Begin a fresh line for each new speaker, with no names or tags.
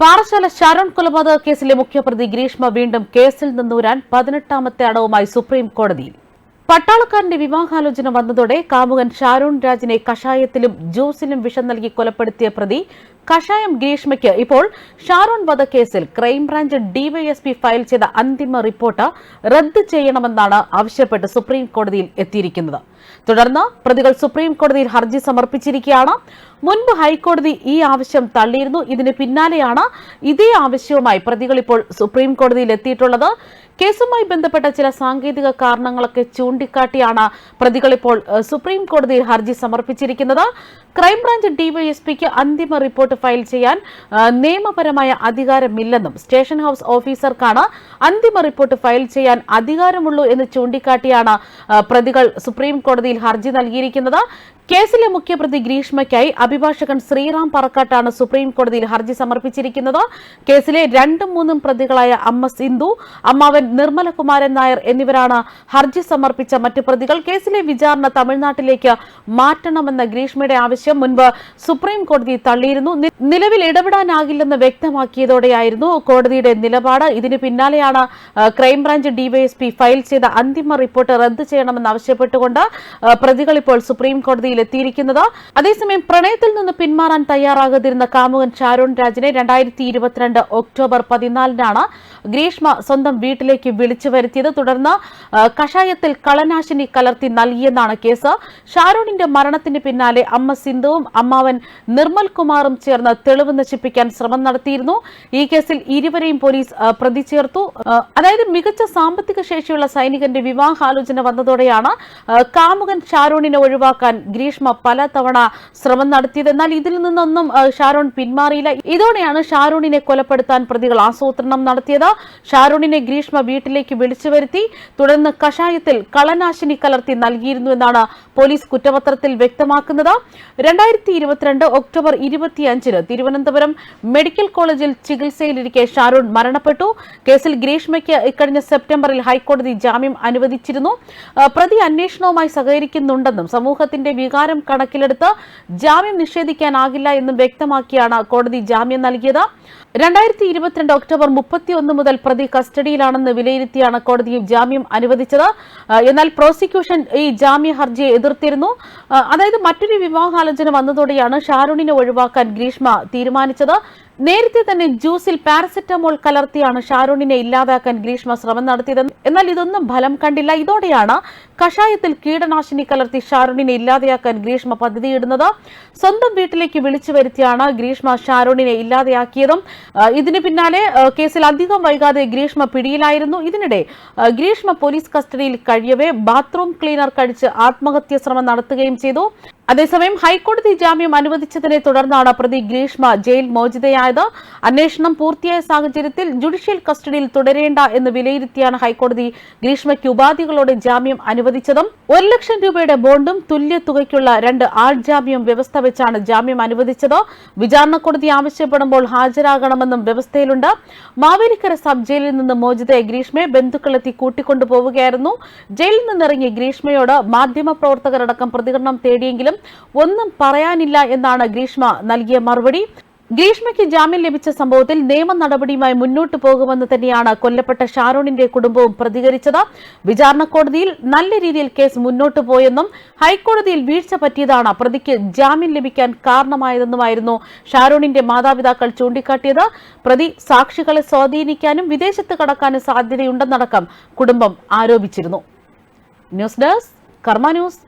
പാറശാല ശരൺ കൊലപാതക കേസിലെ മുഖ്യപ്രതി ഗ്രീഷ്മ വീണ്ടും കേസിൽ നിന്നൂരാൻ പതിനെട്ടാമത്തെ അടവുമായി സുപ്രീം കോടതിയിൽ. പട്ടാളക്കാരന്റെ വിവാഹാലോചന വന്നതോടെ കാമുകൻ ഷാരൂൺ രാജിനെ കഷായത്തിലും ജ്യൂസിലും വിഷം നൽകി കൊലപ്പെടുത്തിയ പ്രതി കഷായം ഗ്രീഷ്മയ്ക്ക് ഇപ്പോൾ ഷാരോൺ വധക്കേസിൽ ക്രൈംബ്രാഞ്ച് ഡിവൈഎസ്പി ഫയൽ ചെയ്ത അന്തിമ റിപ്പോർട്ട് റദ്ദ് ചെയ്യണമെന്നാണ് ആവശ്യപ്പെട്ട് സുപ്രീം കോടതിയിൽ എത്തിയിരിക്കുന്നത്. തുടർന്ന് പ്രതികൾ സുപ്രീം കോടതിയിൽ ഹർജി സമർപ്പിച്ചിരിക്കുകയാണ്. മുൻപ് ഹൈക്കോടതി ഈ ആവശ്യം തള്ളിയിരുന്നു. ഇതിന് പിന്നാലെയാണ് ഇതേ ആവശ്യവുമായി പ്രതികൾ ഇപ്പോൾ സുപ്രീം കോടതിയിൽ എത്തിയിട്ടുള്ളത്. കേസുമായി ബന്ധപ്പെട്ട ചില സാങ്കേതിക കാരണങ്ങളൊക്കെ ചൂണ്ടിക്കാട്ടിയാണ് പ്രതികൾ ഇപ്പോൾ സുപ്രീം കോടതിയിൽ ഹർജി സമർപ്പിച്ചിരിക്കുന്നത്. ക്രൈംബ്രാഞ്ച് ഡിവൈഎസ്പിക്ക് അന്തിമ റിപ്പോർട്ട് ഫയൽ ചെയ്യാൻ നിയമപരമായ അധികാരമില്ലെന്നും സ്റ്റേഷൻ ഹൌസ് ഓഫീസർക്കാണ് അന്തിമ റിപ്പോർട്ട് ഫയൽ ചെയ്യാൻ അധികാരമുള്ളൂ എന്ന് ചൂണ്ടിക്കാട്ടിയാണ് പ്രതികൾ സുപ്രീം കോടതിയിൽ ഹർജി നൽകിയിരിക്കുന്നത്. കേസിലെ മുഖ്യപ്രതി ഗ്രീഷ്മയ്ക്കായി അഭിഭാഷകൻ ശ്രീറാം പറക്കാട്ടാണ് സുപ്രീം കോടതിയിൽ ഹർജി സമർപ്പിച്ചിരിക്കുന്നത്. കേസിലെ രണ്ടും മൂന്നും പ്രതികളായ അമ്മ സിന്ധു അമ്മാവൻ നിർമ്മലകുമാരൻ നായർ എന്നിവരാണ് ഹർജി സമർപ്പിച്ച മറ്റ് പ്രതികൾ. കേസിലെ വിചാരണ തമിഴ്നാട്ടിലേക്ക് മാറ്റണമെന്ന ഗ്രീഷ്മയുടെ ആവശ്യം മുൻപ് സുപ്രീം കോടതി തള്ളിയിരുന്നു. നിലവിൽ ഇടപെടാനാകില്ലെന്ന് വ്യക്തമാക്കിയതോടെയായിരുന്നു കോടതിയുടെ നിലപാട്. ഇതിന് പിന്നാലെയാണ് ക്രൈംബ്രാഞ്ച് ഡിവൈഎസ്പി ഫയൽ ചെയ്ത അന്തിമ റിപ്പോർട്ട് റദ്ദ് ചെയ്യണമെന്ന് ആവശ്യപ്പെട്ടുകൊണ്ട് പ്രതികൾ ഇപ്പോൾ സുപ്രീം കോടതിയിൽ എത്തിയിരിക്കുന്നത് അതേസമയം പ്രണയത്തിൽ നിന്ന് പിന്മാറാൻ തയ്യാറാകാതിരുന്ന കാമുകൻ ഷാരോൺ രാജിനെ രണ്ടായിരത്തി ഇരുപത്തിരണ്ട് ഒക്ടോബർ പതിനാലിനാണ് ഗ്രീഷ്മ സ്വന്തം വീട്ടിലേക്ക് വിളിച്ചു വരുത്തിയത്. തുടർന്ന് കഷായത്തിൽ കളനാശിനി കലർത്തി നൽകിയെന്നാണ് കേസ്. ഷാരോണിന്റെ മരണത്തിന് പിന്നാലെ അമ്മ സിന്ധുവും അമ്മാവൻ നിർമ്മൽ കുമാറും ചേർന്ന് തെളിവ് നശിപ്പിക്കാൻ ശ്രമം നടത്തിയിരുന്നു. ഈ കേസിൽ ഇരുവരെയും പോലീസ് പ്രതി ചേർത്തു അതായത് മികച്ച സാമ്പത്തിക ശേഷിയുള്ള സൈനികന്റെ വിവാഹാലോചന വന്നതോടെയാണ് കാമുകൻ ഷാരോണിനെ ഒഴിവാക്കാൻ ഗ്രീഷ്മ പലതവണ ശ്രമം നടത്തിയത് എന്നാൽ ഇതിൽ നിന്നൊന്നും ഷാരൂൺ പിന്മാറിയില്ല. ഇതോടെയാണ് ഷാരോണിനെ കൊലപ്പെടുത്താൻ പ്രതികൾ ആസൂത്രണം നടത്തിയത്. ഷാരോണിനെ ഗ്രീഷ്മ വീട്ടിലേക്ക് വിളിച്ചു വരുത്തി തുടർന്ന് കഷായത്തിൽ കളനാശിനി കലർത്തി നൽകിയിരുന്നു എന്നാണ് പോലീസ് കുറ്റപത്രത്തിൽ വ്യക്തമാക്കുന്നത്. രണ്ടായിരത്തി ഇരുപത്തിരണ്ട് ഒക്ടോബർ ഇരുപത്തിയഞ്ചിന് തിരുവനന്തപുരം മെഡിക്കൽ കോളേജിൽ ചികിത്സയിലിരിക്കെ ഷാരൂൺ മരണപ്പെട്ടു. കേസിൽ ഗ്രീഷ്മയ്ക്ക് ഇക്കഴിഞ്ഞ സെപ്റ്റംബറിൽ ഹൈക്കോടതി ജാമ്യം അനുവദിച്ചിരുന്നു. പ്രതി അന്വേഷണവുമായി സഹകരിക്കുന്നുണ്ടെന്നും സമൂഹത്തിന്റെ വികാരം കണക്കിലെടുത്ത് ജാമ്യം നിഷേധിക്കാനാകില്ല എന്നും വ്യക്തമാക്കിയാണ് കോടതി ജാമ്യം നൽകിയത്. രണ്ടായിരത്തി ഇരുപത്തിരണ്ട് ഒക്ടോബർ മുപ്പത്തിയൊന്ന് മുതൽ പ്രതി കസ്റ്റഡിയിലാണെന്ന് വിലയിരുത്തിയാണ് കോടതി ജാമ്യം അനുവദിച്ചത്. എന്നാൽ പ്രോസിക്യൂഷൻ ഈ ജാമ്യ ഹർജിയെ എതിർത്തിരുന്നു. അതായത് മറ്റൊരു വിവാഹാലോചന വന്നതോടെയാണ് ഷാരൂണിനെ ഒഴിവാക്കാൻ ഗ്രീഷ്മ തീരുമാനിച്ചത്. നേരത്തെ തന്നെ ജ്യൂസിൽ പാരസെറ്റമോൾ കലർത്തിയാണ് ഷാരൂണിനെ ഇല്ലാതാക്കാൻ ഗ്രീഷ്മ ശ്രമം നടത്തിയത് എന്നാൽ ഇതൊന്നും ഫലം കണ്ടില്ല. ഇതോടെയാണ് കഷായത്തിൽ കീടനാശിനി കലർത്തി ഷാരൂണിനെ ഇല്ലാതെയാക്കാൻ ഗ്രീഷ്മ പദ്ധതിയിടുന്നത്. സ്വന്തം വീട്ടിലേക്ക് വിളിച്ചു വരുത്തിയാണ് ഗ്രീഷ്മ ഷാരൂണിനെ ഇല്ലാതെയാക്കിയതും. ഇതിനു പിന്നാലെ കേസിൽ അധികം വൈകാതെ ഗ്രീഷ്മ പിടിയിലായിരുന്നു. ഇതിനിടെ ഗ്രീഷ്മ പോലീസ് കസ്റ്റഡിയിൽ കഴിയവേ ബാത്റൂം ക്ലീനർ കഴിച്ച് ആത്മഹത്യ ശ്രമം നടത്തുകയും ചെയ്തു. അതേസമയം ഹൈക്കോടതി ജാമ്യം അനുവദിച്ചതിനെ തുടർന്നാണ് പ്രതി ഗ്രീഷ്മ ജയിൽ മോചിതയായത്. അന്വേഷണം പൂർത്തിയായ സാഹചര്യത്തിൽ ജുഡീഷ്യൽ കസ്റ്റഡിയിൽ തുടരേണ്ട എന്ന് വിലയിരുത്തിയാണ് ഹൈക്കോടതി ഗ്രീഷ്മയ്ക്ക് ഉപാധികളോടെ ജാമ്യം അനുവദിച്ചതും ഒരു ലക്ഷം രൂപയുടെ ബോണ്ടും തുല്യ തുകയ്ക്കുള്ള രണ്ട് ആൾ ജാമ്യം വ്യവസ്ഥ വെച്ചാണ് ജാമ്യം അനുവദിച്ചത്. വിചാരണ കോടതി ആവശ്യപ്പെടുമ്പോൾ ഹാജരാകണമെന്നും വ്യവസ്ഥയിലുണ്ട്. മാവേലിക്കര സബ് ജയിലിൽ നിന്ന് മോചിതയെ ഗ്രീഷ്മയെ ബന്ധുക്കളെത്തി കൂട്ടിക്കൊണ്ടുപോവുകയായിരുന്നു. ജയിലിൽ നിന്നിറങ്ങിയ ഗ്രീഷ്മയോട് മാധ്യമപ്രവർത്തകരടക്കം പ്രതികരണം തേടിയെങ്കിലും ഒന്നും പറയാനില്ല എന്നാണ് ഗ്രീഷ്മ നൽകിയ മറുപടി. ഗ്രീഷ്മയ്ക്ക് ജാമ്യം ലഭിച്ച സംഭവത്തിൽ നിയമ നടപടിയുമായി മുന്നോട്ടു പോകുമെന്ന് തന്നെയാണ് കൊല്ലപ്പെട്ട ഷാരോണിന്റെ കുടുംബവും പ്രതികരിച്ചത്. വിചാരണ കോടതിയിൽ നല്ല രീതിയിൽ കേസ് മുന്നോട്ടു പോയെന്നും ഹൈക്കോടതിയിൽ വീഴ്ച പറ്റിയതാണ് പ്രതിക്ക് ജാമ്യം ലഭിക്കാൻ കാരണമായതെന്നുമായിരുന്നു ഷാരോണിന്റെ മാതാപിതാക്കൾ ചൂണ്ടിക്കാട്ടിയത്. പ്രതി സാക്ഷികളെ സ്വാധീനിക്കാനും വിദേശത്ത് കടക്കാനും സാധ്യതയുണ്ടെന്നടക്കം കുടുംബം ആരോപിച്ചിരുന്നു. News desk Karma news.